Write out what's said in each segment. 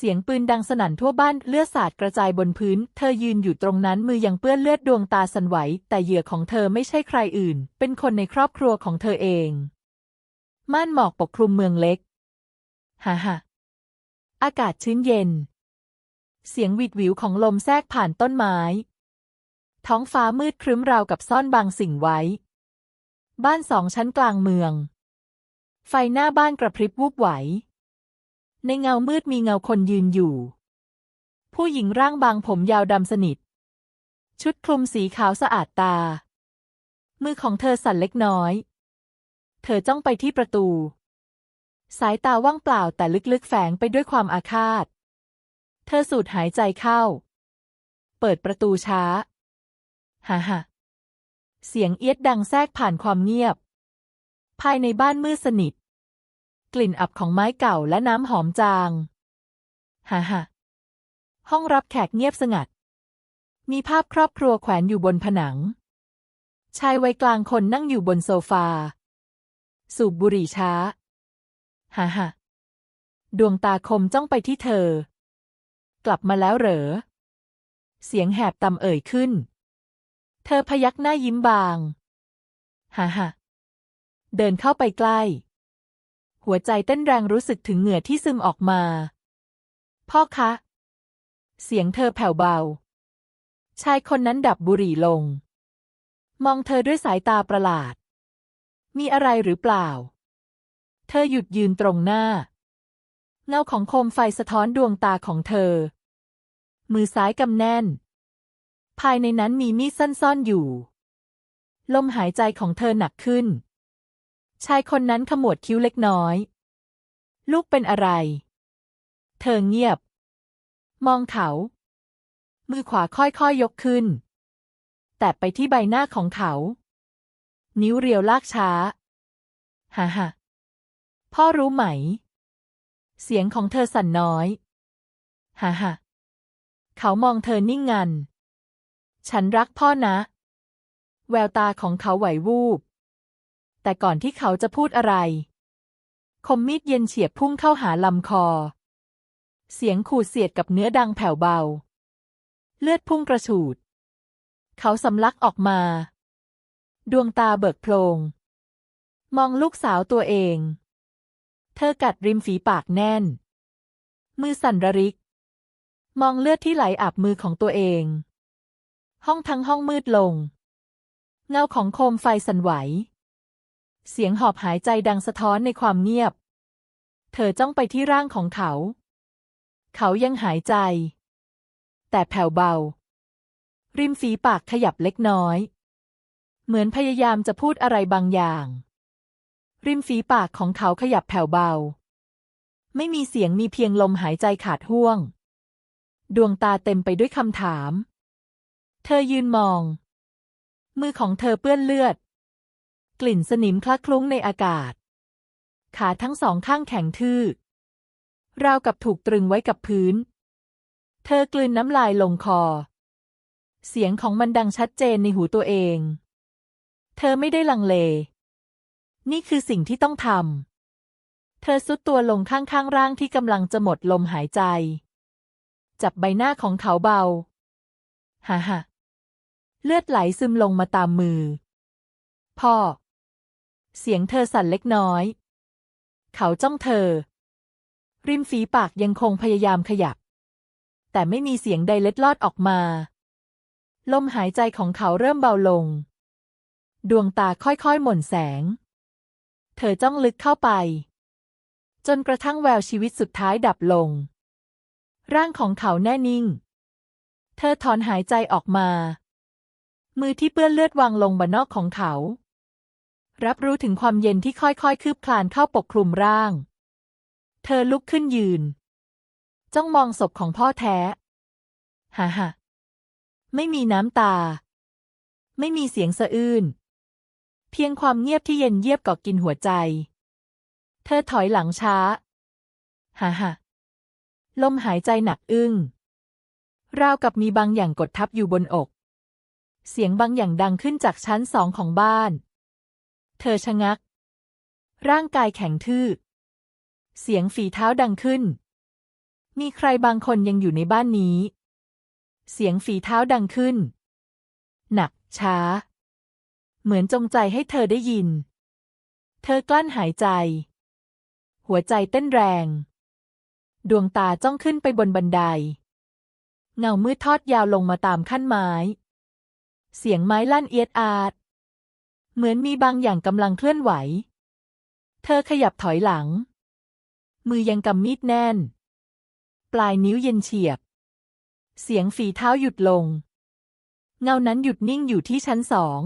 เสียงปืนดังสนั่นทั่วบ้านเลือดสาดกระจายบนพื้น เธอยืนอยู่ตรงนั้นมือยังเปื้อนเลือดดวงตาสั่นไหว แต่เหยื่อของเธอไม่ใช่ใครอื่น เป็นคนในครอบครัวของเธอเอง ม่านหมอกปกคลุมเมืองเล็กฮ่าฮ่าอากาศชื้นเย็น เสียงหวิดหวิวของลมแทรกผ่านต้นไม้ ท้องฟ้ามืดครึ้มราวกับซ่อนบางสิ่งไว้ บ้านสองชั้นกลางเมือง ไฟหน้าบ้านกระพริบวูบไหว ในเงามืดมีเงาคนยืนอยู่ ผู้หญิงร่างบางผมยาวดำสนิท ชุดคลุมสีขาวสะอาดตา มือของเธอสั่นเล็กน้อย เธอจ้องไปที่ประตู สายตาว่างเปล่าแต่ลึกๆแฝงไปด้วยความอาฆาต เธอสูดหายใจเข้า เปิดประตูช้าฮ่าฮ่าเสียงเอียดดังแทรกผ่านความเงียบ ภายในบ้านมืดสนิท กลิ่นอับของไม้เก่าและน้ำหอมจางฮ่าฮ่าห้องรับแขกเงียบสงัด มีภาพครอบครัวแขวนอยู่บนผนัง ชายวัยกลางคนนั่งอยู่บนโซฟา สูบบุหรี่ช้าฮ่าฮ่าดวงตาคมจ้องไปที่เธอ กลับมาแล้วเหรอ เสียงแหบต่ำเอ่ยขึ้น เธอพยักหน้ายิ้มบาง ฮ่าฮ่าเดินเข้าไปใกล้ หัวใจเต้นแรงรู้สึกถึงเหงื่อที่ซึมออกมา พ่อคะ เสียงเธอแผ่วเบา ชายคนนั้นดับบุหรี่ลง มองเธอด้วยสายตาประหลาด มีอะไรหรือเปล่า เธอหยุดยืนตรงหน้า เงาของโคมไฟสะท้อนดวงตาของเธอ มือซ้ายกำแน่น ภายในนั้นมีมีดสั้นซ่อนอยู่ ลมหายใจของเธอหนักขึ้น ชายคนนั้นขมวดคิ้วเล็กน้อย ลูกเป็นอะไร เธอเงียบ มองเขา มือขวาค่อยๆยยกขึ้น แตะไปที่ใบหน้าของเขา นิ้วเรียวลากช้าฮ่าฮ่าพ่อรู้ไหม เสียงของเธอสั่นน้อยฮ่าฮ่าเขามองเธอนิ่งงัน ฉันรักพ่อนะ แววตาของเขาไหววูบ แต่ก่อนที่เขาจะพูดอะไร คมมีดเย็นเฉียบพุ่งเข้าหาลำคอ เสียงขูดเสียดกับเนื้อดังแผ่วเบา เลือดพุ่งกระฉูด เขาสำลักออกมา ดวงตาเบิกโพลง มองลูกสาวตัวเอง เธอกัดริมฝีปากแน่น มือสั่นระริก มองเลือดที่ไหลอาบมือของตัวเอง ห้องทั้งห้องมืดลงเงาของโคมไฟสั่นไหว เสียงหอบหายใจดังสะท้อนในความเงียบ เธอจ้องไปที่ร่างของเขา เขายังหายใจ แต่แผ่วเบา ริมฝีปากขยับเล็กน้อย เหมือนพยายามจะพูดอะไรบางอย่าง ริมฝีปากของเขาขยับแผ่วเบา ไม่มีเสียงมีเพียงลมหายใจขาดห่วง ดวงตาเต็มไปด้วยคำถาม เธอยืนมอง มือของเธอเปื้อนเลือด กลิ่นสนิมคละคลุ้งในอากาศ ขาทั้งสองข้างแข็งทื่อ ราวกับถูกตรึงไว้กับพื้น เธอกลืนน้ำลายลงคอ เสียงของมันดังชัดเจนในหูตัวเอง เธอไม่ได้ลังเล นี่คือสิ่งที่ต้องทำ เธอซุดตัวลงข้างๆร่างที่กำลังจะหมดลมหายใจ จับใบหน้าของเขาเบาฮ่าฮ่าเลือดไหลซึมลงมาตามมือ พ่อ เสียงเธอสั่นเล็กน้อย เขาจ้องเธอ ริมฝีปากยังคงพยายามขยับ แต่ไม่มีเสียงใดเล็ดลอดออกมา ลมหายใจของเขาเริ่มเบาลง ดวงตาค่อยๆ หม่นแสง เธอจ้องลึกเข้าไป จนกระทั่งแววชีวิตสุดท้ายดับลง ร่างของเขาแน่นิ่ง เธอถอนหายใจออกมา มือที่เปื้อนเลือดวางลงบนนอกของเขา รับรู้ถึงความเย็นที่ค่อยๆ คืบคลานเข้าปกคลุมร่าง เธอลุกขึ้นยืน จ้องมองศพของพ่อแท้ ฮ่าฮ่าไม่มีน้ำตา ไม่มีเสียงสะอื้น เพียงความเงียบที่เย็นเยียบกาะกินหัวใจ เธอถอยหลังช้า ฮ่าฮ่าลมหายใจหนักอึ้ง ราวกับมีบางอย่างกดทับอยู่บนอก เสียงบางอย่างดังขึ้นจากชั้นสองของบ้าน เธอชะงัก ร่างกายแข็งทื่อ เสียงฝีเท้าดังขึ้น มีใครบางคนยังอยู่ในบ้านนี้ เสียงฝีเท้าดังขึ้น หนัก ช้า เหมือนจงใจให้เธอได้ยิน เธอกลั้นหายใจ หัวใจเต้นแรง ดวงตาจ้องขึ้นไปบนบันได เงามืดทอดยาวลงมาตามขั้นไม้ เสียงไม้ลั่นเอียดอาด เหมือนมีบางอย่างกำลังเคลื่อนไหว เธอขยับถอยหลัง มือยังกำมีดแน่น ปลายนิ้วเย็นเฉียบ เสียงฝีเท้าหยุดลง เงานั้นหยุดนิ่งอยู่ที่ชั้นสอง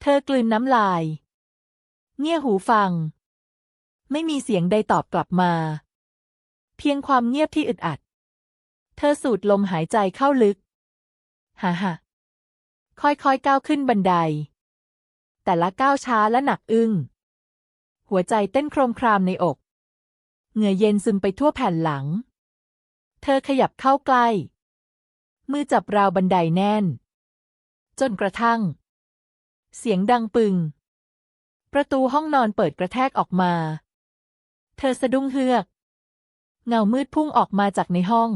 เธอกลืนน้ำลาย เงี่ยหูฟัง ไม่มีเสียงใดตอบกลับมา เพียงความเงียบที่อึดอัด เธอสูดลมหายใจเข้าลึก ฮ่าฮ่าค่อยๆก้าวขึ้นบันได แต่ละก้าวช้าและหนักอึ้ง หัวใจเต้นโครมครามในอก เหงื่อเย็นซึมไปทั่วแผ่นหลัง เธอขยับเข้าใกล้ มือจับราวบันไดแน่น จนกระทั่ง เสียงดังปึง ประตูห้องนอนเปิดกระแทกออกมา เธอสะดุ้งเฮือก เงามืดพุ่งออกมาจากในห้อง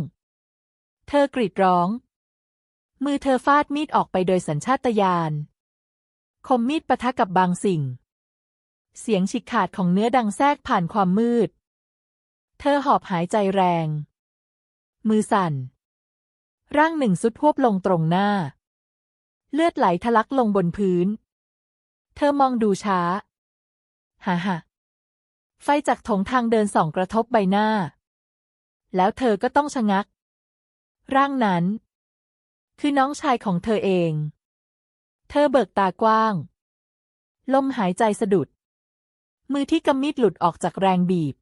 เธอกรีดร้อง มือเธอฟาดมีดออกไปโดยสัญชาตญาณ คมมีดปะทะกับบางสิ่ง เสียงฉีกขาดของเนื้อดังแทรกผ่านความมืด เธอหอบหายใจแรง มือสั่น ร่างหนึ่งสุดพวบลงตรงหน้า เลือดไหลทะลักลงบนพื้น เธอมองดูช้าฮ่าฮ่าไฟจากถงทางเดินส่องกระทบใบหน้า แล้วเธอก็ต้องชะงัก ร่างนั้น คือน้องชายของเธอเอง เธอเบิกตากว้าง ลมหายใจสะดุด มือที่กำมิดหลุดออกจากแรงบีบ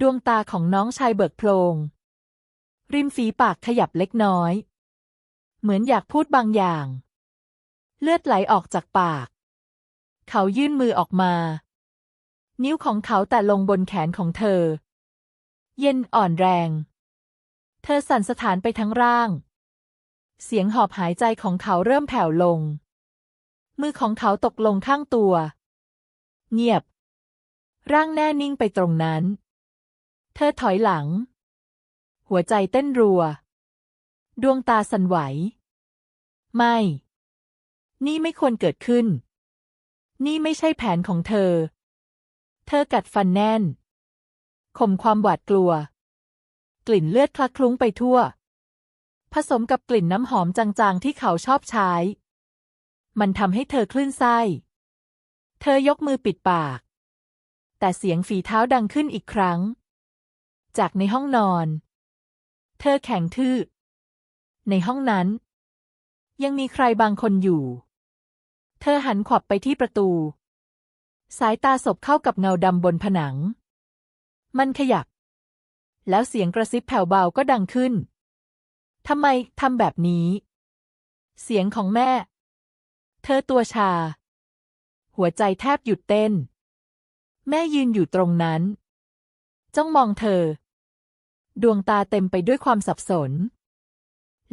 ดวงตาของน้องชายเบิกโพลง ริมฝีปากขยับเล็กน้อย เหมือนอยากพูดบางอย่าง เลือดไหลออกจากปาก เขายื่นมือออกมา นิ้วของเขาแต่ลงบนแขนของเธอ เย็นอ่อนแรง เธอสั่นสะท้านไปทั้งร่าง เสียงหอบหายใจของเขาเริ่มแผ่วลง มือของเขาตกลงข้างตัว เงียบ ร่างแน่นิ่งไปตรงนั้น เธอถอยหลัง หัวใจเต้นรัว ดวงตาสั่นไหว ไม่ นี่ไม่ควรเกิดขึ้น นี่ไม่ใช่แผนของเธอ เธอกัดฟันแน่นข่มความหวาดกลัว กลิ่นเลือดคลักคลุ้งไปทั่ว ผสมกับกลิ่นน้ำหอมจางๆที่เขาชอบใช้ มันทำให้เธอคลื่นไส้ เธอยกมือปิดปาก แต่เสียงฝีเท้าดังขึ้นอีกครั้ง จากในห้องนอน เธอแข็งทื่อ ในห้องนั้น ยังมีใครบางคนอยู่ เธอหันขวับไปที่ประตู สายตาสบเข้ากับเงาดำบนผนัง มันขยับ แล้วเสียงกระซิบแผ่วเบาก็ดังขึ้น ทำไมทำแบบนี้ เสียงของแม่ เธอตัวชา หัวใจแทบหยุดเต้น แม่ยืนอยู่ตรงนั้น จ้องมองเธอ ดวงตาเต็มไปด้วยความสับสน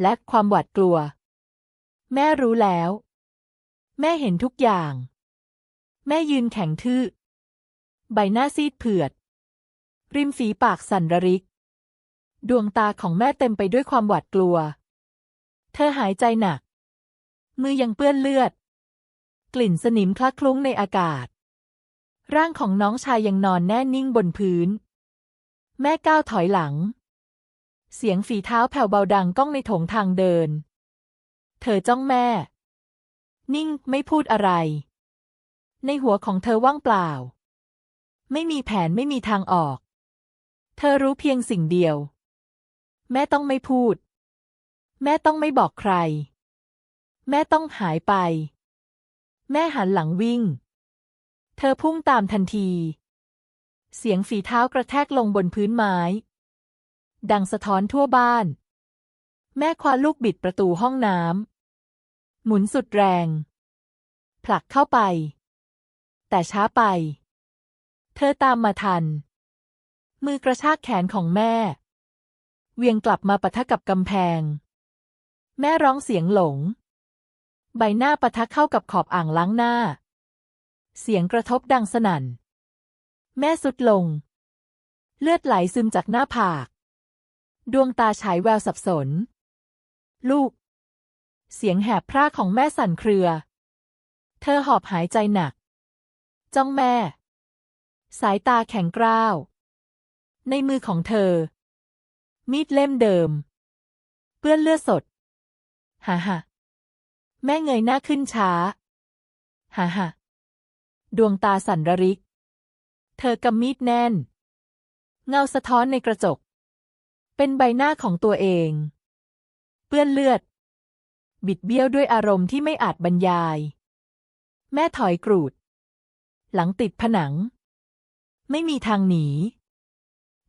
และความหวาดกลัว แม่รู้แล้ว แม่เห็นทุกอย่าง แม่ยืนแข็งทื่อ ใบหน้าซีดเผือด ริมฝีปากสั่นระริก ดวงตาของแม่เต็มไปด้วยความหวาดกลัว เธอหายใจหนัก มือยังเปื้อนเลือด กลิ่นสนิมคลักคลุ้งในอากาศ ร่างของน้องชายยังนอนแน่นิ่งบนพื้น แม่ก้าวถอยหลัง เสียงฝีเท้าแผ่วเบาดังก้องในโถงทางเดิน เธอจ้องแม่ นิ่งไม่พูดอะไร ในหัวของเธอว่างเปล่า ไม่มีแผนไม่มีทางออก เธอรู้เพียงสิ่งเดียว แม่ต้องไม่พูด แม่ต้องไม่บอกใคร แม่ต้องหายไป แม่หันหลังวิ่ง เธอพุ่งตามทันที เสียงฝีเท้ากระแทกลงบนพื้นไม้ ดังสะท้อนทั่วบ้าน แม่คว้าลูกบิดประตูห้องน้ำหมุนสุดแรง ผลักเข้าไป แต่ช้าไป เธอตามมาทัน มือกระชากแขนของแม่ เวียงกลับมาปะทะกับกำแพง แม่ร้องเสียงหลง ใบหน้าปะทะเข้ากับขอบอ่างล้างหน้า เสียงกระทบดังสนั่น แม่สุดลง เลือดไหลซึมจากหน้าผาก ดวงตาฉายแววสับสน ลูก เสียงแหบพร่าของแม่สั่นเครือ เธอหอบหายใจหนัก จ้องแม่ สายตาแข็งกร้าว ในมือของเธอ มีดเล่มเดิม เปื้อนเลือดสดฮ่าฮ่าแม่เงยหน้าขึ้นช้าฮ่าฮ่าดวงตาสั่นระริก เธอกำมีดแน่น เงาสะท้อนในกระจก เป็นใบหน้าของตัวเอง เปื้อนเลือด บิดเบี้ยวด้วยอารมณ์ที่ไม่อาจบรรยาย แม่ถอยกรูด หลังติดผนัง ไม่มีทางหนี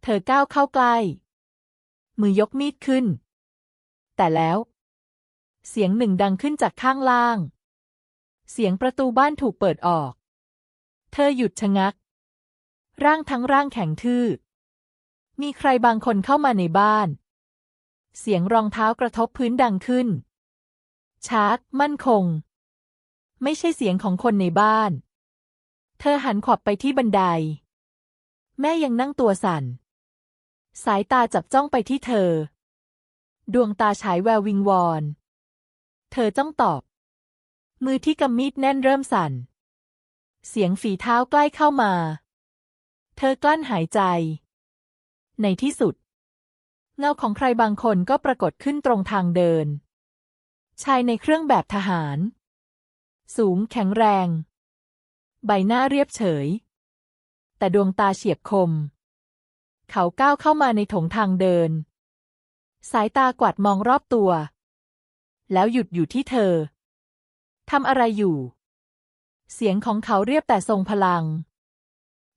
เธอก้าวเข้าใกล้ มือยกมีดขึ้น แต่แล้ว เสียงหนึ่งดังขึ้นจากข้างล่าง เสียงประตูบ้านถูกเปิดออก เธอหยุดชะงัก ร่างทั้งร่างแข็งทื่อ มีใครบางคนเข้ามาในบ้าน เสียงรองเท้ากระทบพื้นดังขึ้น ชาร์กมั่นคง ไม่ใช่เสียงของคนในบ้าน เธอหันขวับไปที่บันได แม่ยังนั่งตัวสั่น สายตาจับจ้องไปที่เธอ ดวงตาฉายแวววิงวอน เธอจ้องตอบ มือที่กำมีดแน่นเริ่มสั่น เสียงฝีเท้าใกล้เข้ามา เธอกลั้นหายใจ ในที่สุด เงาของใครบางคนก็ปรากฏขึ้นตรงทางเดิน ชายในเครื่องแบบทหาร สูงแข็งแรง ใบหน้าเรียบเฉย แต่ดวงตาเฉียบคม เขาก้าวเข้ามาในถงทางเดิน สายตากวาดมองรอบตัว แล้วหยุดอยู่ที่เธอทำอะไรอยู่ เสียงของเขาเรียบแต่ทรงพลัง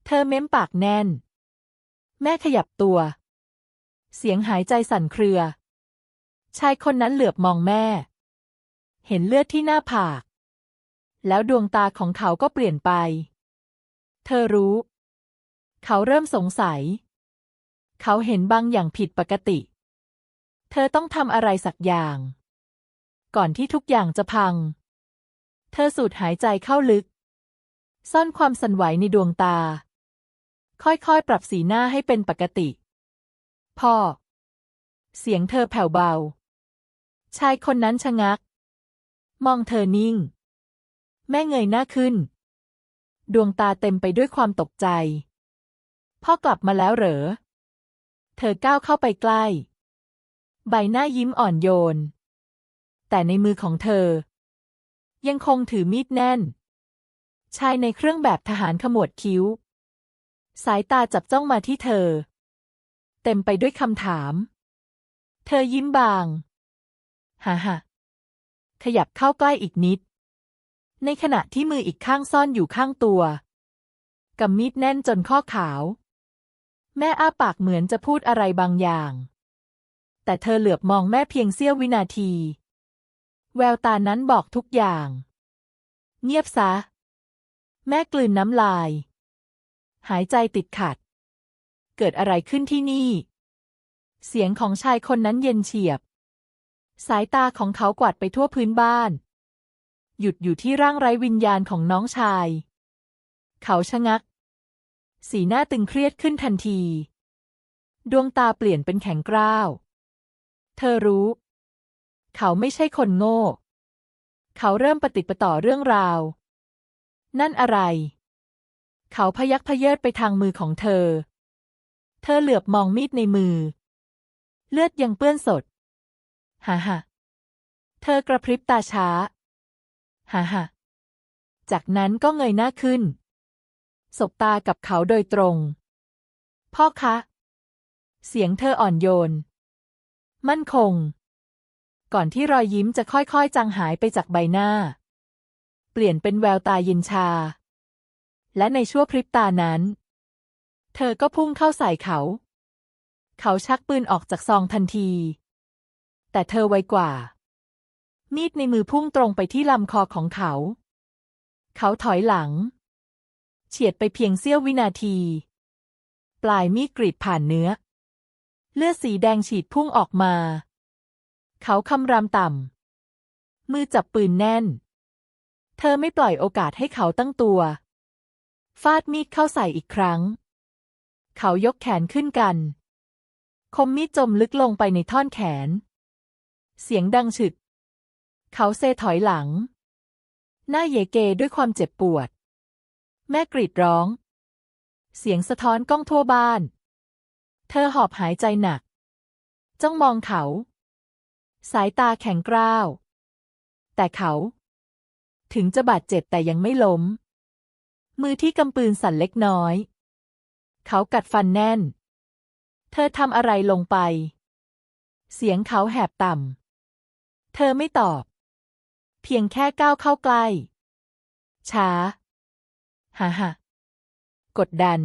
เธอเม้มปากแน่น แม่ขยับตัว เสียงหายใจสั่นเครือ ชายคนนั้นเหลือบมองแม่ เห็นเลือดที่หน้าผาก แล้วดวงตาของเขาก็เปลี่ยนไป เธอรู้ เขาเริ่มสงสัย เขาเห็นบางอย่างผิดปกติ เธอต้องทำอะไรสักอย่าง ก่อนที่ทุกอย่างจะพัง เธอสูดหายใจเข้าลึก ซ่อนความสั่นไหวในดวงตา ค่อยๆ ปรับสีหน้าให้เป็นปกติ พ่อ เสียงเธอแผ่วเบา ชายคนนั้นชะงัก มองเธอนิ่ง แม่เงยหน้าขึ้น ดวงตาเต็มไปด้วยความตกใจพ่อกลับมาแล้วเหรอ เธอก้าวเข้าไปใกล้ ใบหน้ายิ้มอ่อนโยน แต่ในมือของเธอ ยังคงถือมีดแน่น ชายในเครื่องแบบทหารขมวดคิ้ว สายตาจับจ้องมาที่เธอ เต็มไปด้วยคำถาม เธอยิ้มบางฮ่าฮ่าขยับเข้าใกล้อีกนิด ในขณะที่มืออีกข้างซ่อนอยู่ข้างตัวกำมีดแน่นจนข้อขาว แม่อ้าปากเหมือนจะพูดอะไรบางอย่าง แต่เธอเหลือบมองแม่เพียงเสี้ยววินาที แววตานั้นบอกทุกอย่าง เงียบซะ แม่กลืนน้ำลาย หายใจติดขัด เกิดอะไรขึ้นที่นี่ เสียงของชายคนนั้นเย็นเฉียบ สายตาของเขากวาดไปทั่วพื้นบ้าน หยุดอยู่ที่ร่างไร้วิญญาณของน้องชาย เขาชะงัก สีหน้าตึงเครียดขึ้นทันที ดวงตาเปลี่ยนเป็นแข็งกร้าว เธอรู้ เขาไม่ใช่คนโง่ เขาเริ่มปฏิปะต่อเรื่องราว นั่นอะไร เขาพยักพเยิดไปทางมือของเธอ เธอเหลือบมองมีดในมือ เลือดยังเปื้อนสด ฮ่าฮ่าเธอกระพริบตาช้า ฮ่าฮ่าจากนั้นก็เงยหน้าขึ้น สบตากับเขาโดยตรง พ่อคะ เสียงเธออ่อนโยน มั่นคง ก่อนที่รอยยิ้มจะค่อยๆ จางหายไปจากใบหน้า เปลี่ยนเป็นแววตาเย็นชา และในชั่วพริบตานั้น เธอก็พุ่งเข้าใส่เขา เขาชักปืนออกจากซองทันที แต่เธอไวกว่า มีดในมือพุ่งตรงไปที่ลำคอของเขา เขาถอยหลัง เฉียดไปเพียงเสี้ยววินาที ปลายมีดกรีดผ่านเนื้อ เลือดสีแดงฉีดพุ่งออกมา เขาคำรามต่ำ มือจับปืนแน่น เธอไม่ปล่อยโอกาสให้เขาตั้งตัว ฟาดมีดเข้าใส่อีกครั้ง เขายกแขนขึ้นกัน คมมีดจมลึกลงไปในท่อนแขน เสียงดังฉึก เขาเซถอยหลัง หน้าเยเกด้วยความเจ็บปวด แม่กรีดร้อง เสียงสะท้อนก้องทั่วบ้าน เธอหอบหายใจหนัก จ้องมองเขา สายตาแข็งกร้าว แต่เขา ถึงจะบาดเจ็บแต่ยังไม่ล้ม มือที่กำปืนสั่นเล็กน้อย เขากัดฟันแน่น เธอทำอะไรลงไป เสียงเขาแหบต่ำ เธอไม่ตอบ เพียงแค่ก้าวเข้าใกล้ ช้า ฮ่าฮ่ากดดัน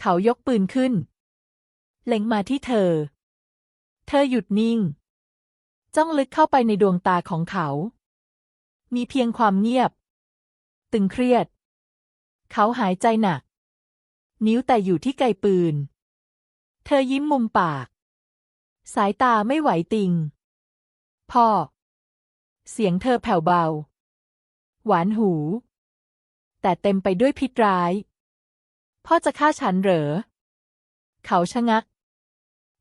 เขายกปืนขึ้น เล็งมาที่เธอ เธอหยุดนิ่ง จ้องลึกเข้าไปในดวงตาของเขา มีเพียงความเงียบ ตึงเครียด เขาหายใจหนัก นิ้วแต่อยู่ที่ไกปืน เธอยิ้มมุมปาก สายตาไม่ไหวติง พ่อ เสียงเธอแผ่วเบา หวานหู แต่เต็มไปด้วยพิษร้าย พ่อจะฆ่าฉันเหรอ เขาชะงัก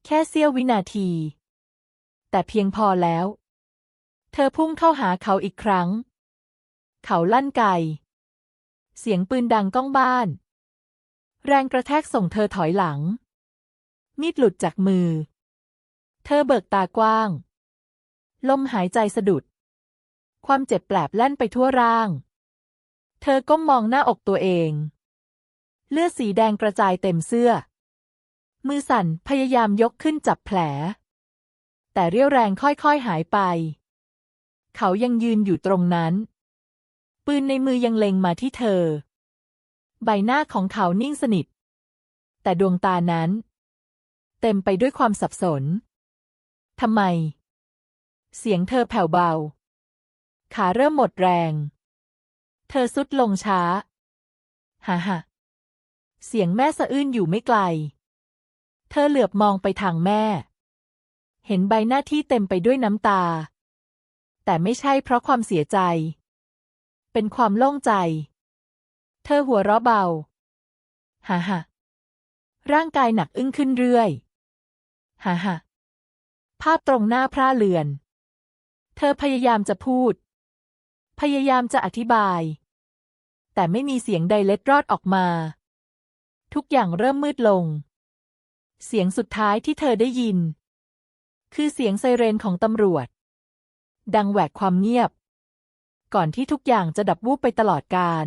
แค่เสี้ยววินาที แต่เพียงพอแล้ว เธอพุ่งเข้าหาเขาอีกครั้ง เขาลั่นไก เสียงปืนดังก้องบ้าน แรงกระแทกส่งเธอถอยหลัง มีดหลุดจากมือ เธอเบิกตากว้าง ลมหายใจสะดุด ความเจ็บแปลบแล่นไปทั่วร่าง เธอก้มมองหน้าอกตัวเอง เลือดสีแดงกระจายเต็มเสื้อ มือสั่นพยายามยกขึ้นจับแผล แต่เรี่ยวแรงค่อยๆหายไป เขายังยืนอยู่ตรงนั้น ปืนในมือยังเล็งมาที่เธอ ใบหน้าของเขานิ่งสนิท แต่ดวงตานั้น เต็มไปด้วยความสับสนทำไม เสียงเธอแผ่วเบา ขาเริ่มหมดแรง เธอสุดลงช้า ฮ่าฮ่าเสียงแม่สะอื้นอยู่ไม่ไกล เธอเหลือบมองไปทางแม่ เห็นใบหน้าที่เต็มไปด้วยน้ำตา แต่ไม่ใช่เพราะความเสียใจ เป็นความโล่งใจ เธอหัวเราะเบา ฮ่าฮ่าร่างกายหนักอึ้งขึ้นเรื่อย ฮ่าฮ่าภาพตรงหน้าพร่าเลือน เธอพยายามจะพูด พยายามจะอธิบาย แต่ไม่มีเสียงใดเล็ดรอดออกมา ทุกอย่างเริ่มมืดลง เสียงสุดท้ายที่เธอได้ยิน คือเสียงไซเรนของตำรวจ ดังแหวกความเงียบ ก่อนที่ทุกอย่างจะดับวูบไปตลอดกาล